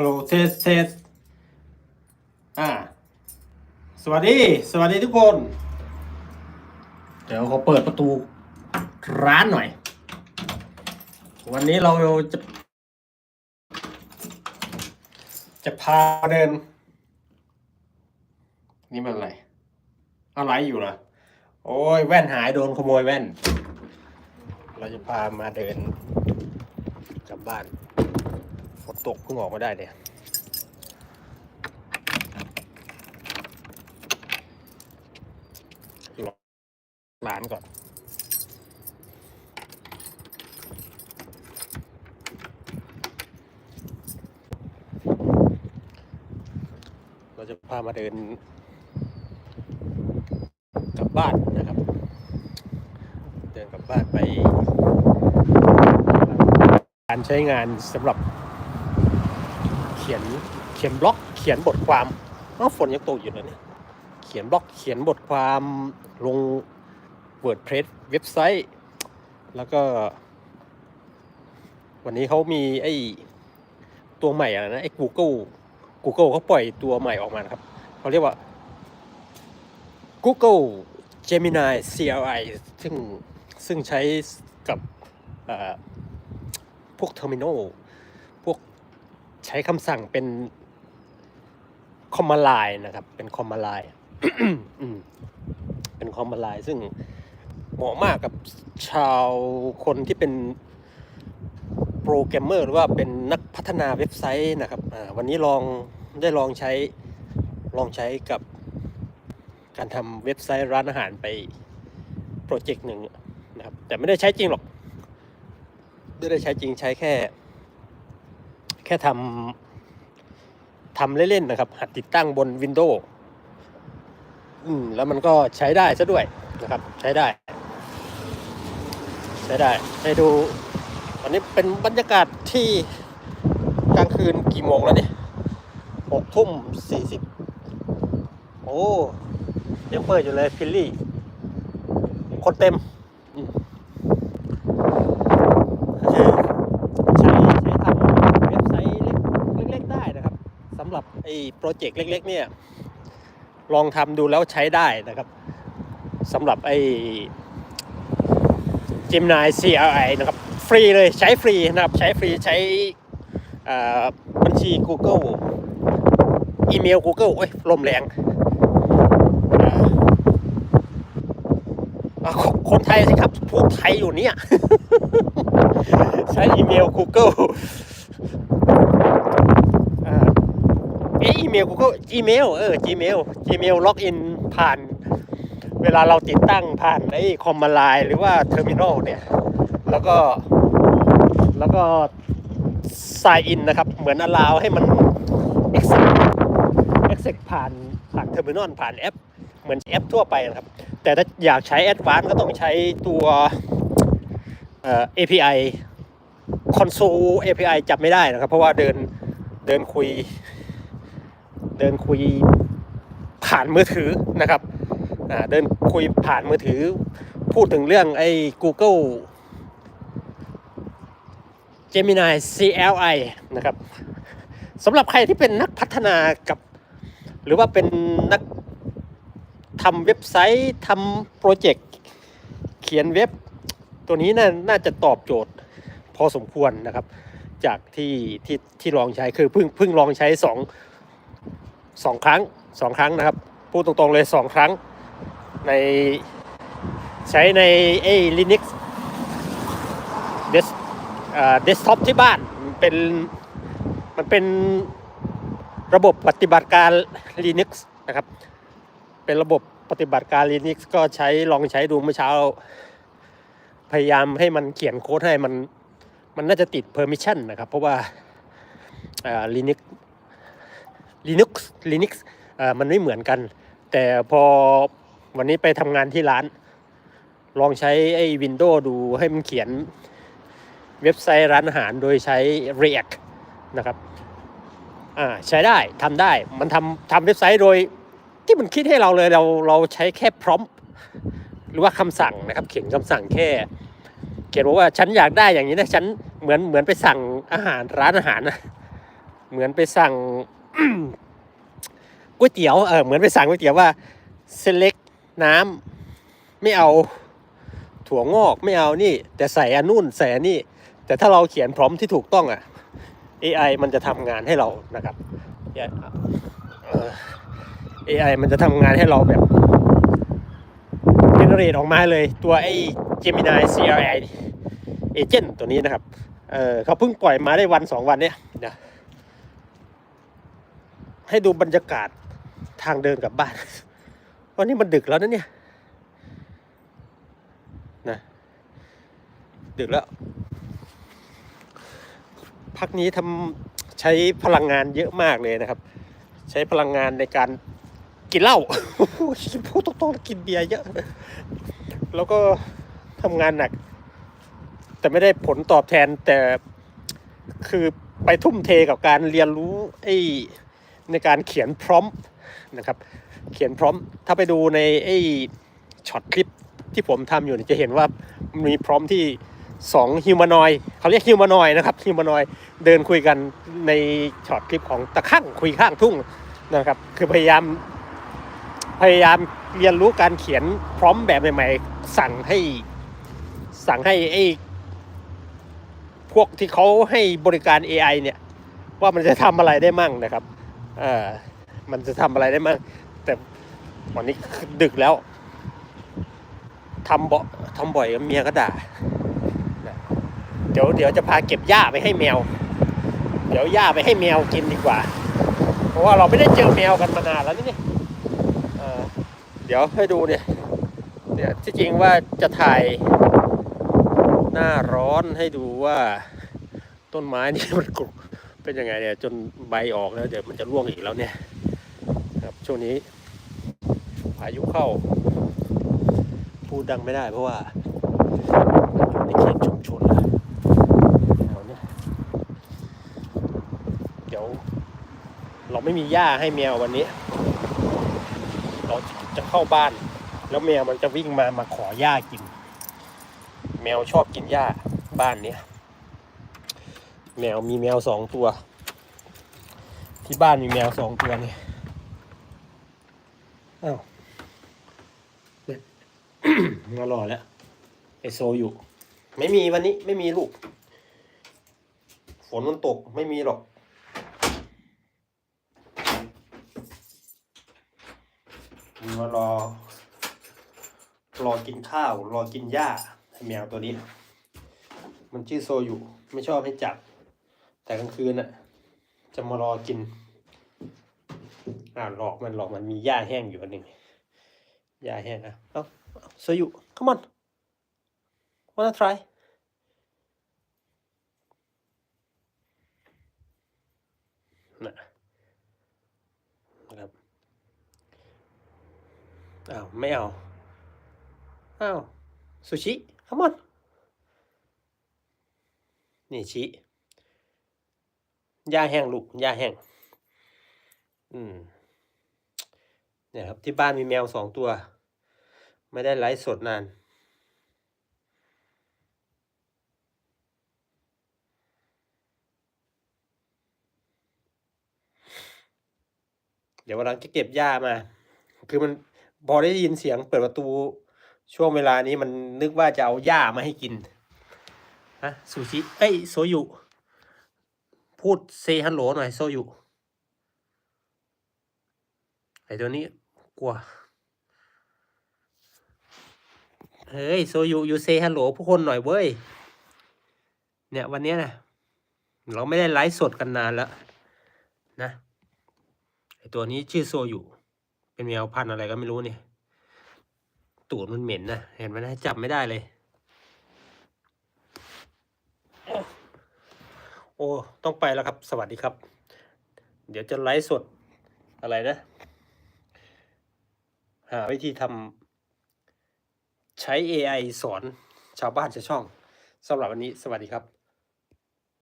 ฮัลโหลเทสเทสอ่า สวัสดี สวัสดีทุกคน เดี๋ยวเขาเปิดประตูร้านหน่อย วันนี้เราจะ จะพาเดิน นี่มันอะไรอะไรอยู่ล่ะโอ้ยแว่นหายโดนขโมยแว่น เราจะพามาเดินกลับบ้าน ฝนตกเพิ่งออกมาได้เนี่ยรอร้านก่อนเราจะพามาเดินกลับบ้านนะครับ เดินกลับบ้านไป การใช้งานสำหรับ ขียนเขียนบล็อกเขียนบทความอ้าวฝนยังตกอยู่เลยเนี่ยเขียนบล็อกเขียนบทความลง WordPress เว็บไซต์ แล้วก็ วันนี้เขามีไอ้ตัวใหม่อะไรนะไอ้ Google Google เขาปล่อยตัวใหม่ออกมาครับเขาเรียกว่า Google Gemini CLI ซึ่งซึ่งใช้กับพวก Terminal พวก ใช้คำสั่งเป็นคอมมาไลน์นะครับ เป็นคอมมาไลน์เป็นคอมมาไลน์ซึ่งเหมาะมากกับชาวคนที่เป็นโปรแกรมเมอร์ หรือว่าเป็นนักพัฒนาเว็บไซต์นะครับวันนี้ลองได้ลองใช้ลองใช้กับการทำเว็บไซต์ร้านอาหารไปโปรเจกต์หนึ่งนะครับแต่ไม่ได้ใช้จริงหรอก ไม่ได้ใช้จริงใช้แค่ ค่ทำทำเล่นๆนะครับ หัดติดตั้งบน Windows อืมแล้วมันก็ใช้ได้ซะด้วยนะครับ ใช้ได้ ใช้ได้ให้ดูวันนี้เป็นบรรยากาศที่กลางคืนกี่โมงแล้วเนี่ยหกทุ่มสี่สิบโอ้ยังเปิดอยู่เลยฟิลลี่ คนเต็มอืมคือใช้ใช้ทำเว็บไซต์เล็กเล็กๆได้นะครับสำหรับไอ้ โปรเจกต์เล็ก ๆ เนี่ย ลองทำดูแล้วใช้ได้นะครับสำหรับไอ้ Gemini CLI นะครับ ฟรีเลยใช้ฟรีนะครับ ใช้ฟรีใช้บัญชี Google อีเมล Google โอ้ยลมแรงคนคนไทยสิครับพูดไทยอยู่เนี่ย ใช้อีเมล Google เอะอีเมล Google Gmail เออ Gmail Gmail ล็อกอินผ่าน เวลาเราติดตั้งผ่านไอ้คอมมาไลน์หรือว่าเทอร์มินอลเนี่ย แล้วก็ แล้วก็ sign in นะครับ เหมือน allow ให้มัน exit exit ผ่านผ่านเทอร์มินอลผ่านแอป เหมือนแอปทั่วไปนะครับ แต่ถ้าอยากใช้ Advanced ก็ต้องใช้ตัวเอ่อ API console API จับไม่ได้นะครับ เพราะว่าเดินเดินคุย เดินคุยผ่านมือถือนะครับเดินคุยผ่านมือถือ พูดถึงเรื่องไอ้ Google Gemini CLI นะครับสำหรับใครที่เป็นนักพัฒนากับ หรือว่าเป็นนักทำเว็บไซต์ทำโปรเจกต์ เขียนเว็บ ตัวนี้น่าน่าจะตอบโจทย์พอสมควรนะครับ จากที่ที่ที่ลองใช้คือเพิ่งเพิ่งลองใช้สอง สองครั้งสองครั้งนะครับ พูดตรงๆเลยสองครั้งในใช้ในไอ้ Linux เดสเดสก์ท็อปที่บ้านมันเป็นมันเป็นระบบปฏิบัติการ Linux นะครับ เป็นระบบปฏิบัติการ Linux ก็ใช้ลองใช้ดูเมื่อเช้า พยายามให้มันเขียนโค้ดให้มันมันน่าจะติด permission นะครับ เพราะว่าอ่า Linux Linux Linux อ่ามันไม่เหมือนกัน แต่พอวันนี้ไปทำงานที่ร้าน ลองใช้ไอ้ Windows ดูให้มันเขียนเว็บไซต์ร้านอาหารโดยใช้ React นะครับอ่าใช้ได้ทำได้มันทำทำเว็บไซต์โดยที่มันคิดให้เราเลยเราเราใช้แค่พร้อมหรือว่าคำสั่งนะครับ เขียนคำสั่งแค่ เขียนบอกว่าฉันอยากได้อย่างนี้นะฉันเหมือนเหมือนไปสั่งอาหารร้านอาหารนะเหมือนไปสั่ง ก๋วยเตี๋ยวเออเหมือนไปสั่งก๋วยเตี๋ยวว่าเส้นเล็กน้ำไม่เอาถั่วงอกไม่เอานี่ แต่ใส่อันนู่นใส่อันนี่ แต่ถ้าเราเขียนพร้อมที่ถูกต้องอะ AI มันจะทำงานให้เรานะครับ AI มันจะทำงานให้เราแบบเจเนเรตออกมาเลยตัวไอ้ Gemini CRI Agent ตัวนี้นะครับ เออเขาเพิ่งปล่อยมาได้วันสองวันเนี้ย ให้ดูบรรยากาศทางเดินกลับบ้านวันนี้มันดึกแล้วนะเนี่ยนะดึกแล้ว พักนี้ทำใช้พลังงานเยอะมากเลยนะครับ ใช้พลังงานในการกินเหล้าพูดตรงๆกินเบียร์เยอะ แล้วก็ทำงานหนัก แต่ไม่ได้ผลตอบแทนแต่คือไปทุ่มเทกับการเรียนรู้ไอ้ ในการเขียนพร้อมนะครับ เขียนพร้อม ถ้าไปดูในไอ้ช็อตคลิปที่ผมทำอยู่จะเห็นว่ามีพร้อมที่สองฮิวมานอยเขาเรียกฮิวมานอยนะครับฮิวมานอยเดินคุยกันในช็อตคลิปของตะข้างคุยข้างทุ่งนะครับ คือพยายามพยายามเรียนรู้การเขียนพร้อมแบบใหม่ๆ สั่งให้สั่งให้ไอ้พวกที่เขาให้บริการ AI เนี่ยว่ามันจะทำอะไรได้มั่งนะครับ เออมันจะทำอะไรได้มั่งแต่วันนี้ดึกแล้วทำบ่ทำบ่อยกับเมียก็ด่าเดี๋ยวเดี๋ยวจะพาเก็บหญ้าไปให้แมว เดี๋ยวหญ้าไปให้แมวกินดีกว่า เพราะว่าเราไม่ได้เจอแมวกันมานานแล้วนี่เอ่อเดี๋ยวให้ดูเนี่ยเนี่ยที่จริงว่าจะถ่ายหน้าร้อนให้ดูว่า ต้นไม้นี่มันกรุ เป็นยังไงเนี่ยจนใบออกแล้วเดี๋ยวมันจะร่วงอีกแล้วเนี่ยครับช่วงนี้พายุเข้า พูดดังไม่ได้เพราะว่าอยู่ในเขตชุมชนนเนี้ยเดี๋ยว เราไม่มีหญ้าให้แมววันนี้ เราจะเข้าบ้าน แล้วแมวมันจะวิ่งมามาขอหญ้ากิน แมวชอบกินหญ้าบ้านเนี้ย แมวมีแมวสองตัว ที่บ้านมีแมวสองตัวเนี่ยอ้าวเนี่ยมารอแล้วไอโซอยู่ ไม่มีวันนี้ไม่มีลูก ฝนมันตกไม่มีหรอก มารอ รอกินข้าว รอกินหญ้าแมวตัวนี้ มันชื่อโซอยู่ ไม่ชอบให้จับ แต่กลางคืนน่ะจะมารอกินอ่าหลอกมันหลอกมันมีหญ้าแห้งอยู่อันหนึ่งหญ้าแห้งอะเอ้าโซอยู่ come on wanna try นะนะครับอ้าวไม่เอาอ้าวซูชิ come on นี่ชิ ยาแห้งลูกยาแห้งอืมเนี่ยครับที่บ้านมีแมวสองตัว ไม่ได้ไลฟ์สดนาน เดี๋ยววันหลังจะเก็บหญ้ามา คือมันพอได้ยินเสียงเปิดประตูช่วงเวลานี้มันนึกว่าจะเอาหญ้ามาให้กินฮะซูชิ เอ้ยโซยุ พูดเซฮัลโหลหน่อยโซยุไอตัวนี้กลัว เฮ้ยโซยุยูเซฮัลโหลผู้คนหน่อยเว้ย เนี่ยวันนี้นะเราไม่ได้ไลฟ์สดกันนานแล้วนะไอตัวนี้ชื่อโซยุเป็นแมวพันธุ์อะไรก็ไม่รู้เนี่ย ตูดมันเหม็นนะ เห็นไหมนะจับไม่ได้เลย โอ้ ต้องไปแล้วครับ สวัสดีครับ เดี๋ยวจะไลฟ์สดอะไรนะ หาวิธีทำใช้ AI สอนชาวบ้านชาวช่องสำหรับวันนี้ สวัสดีครับ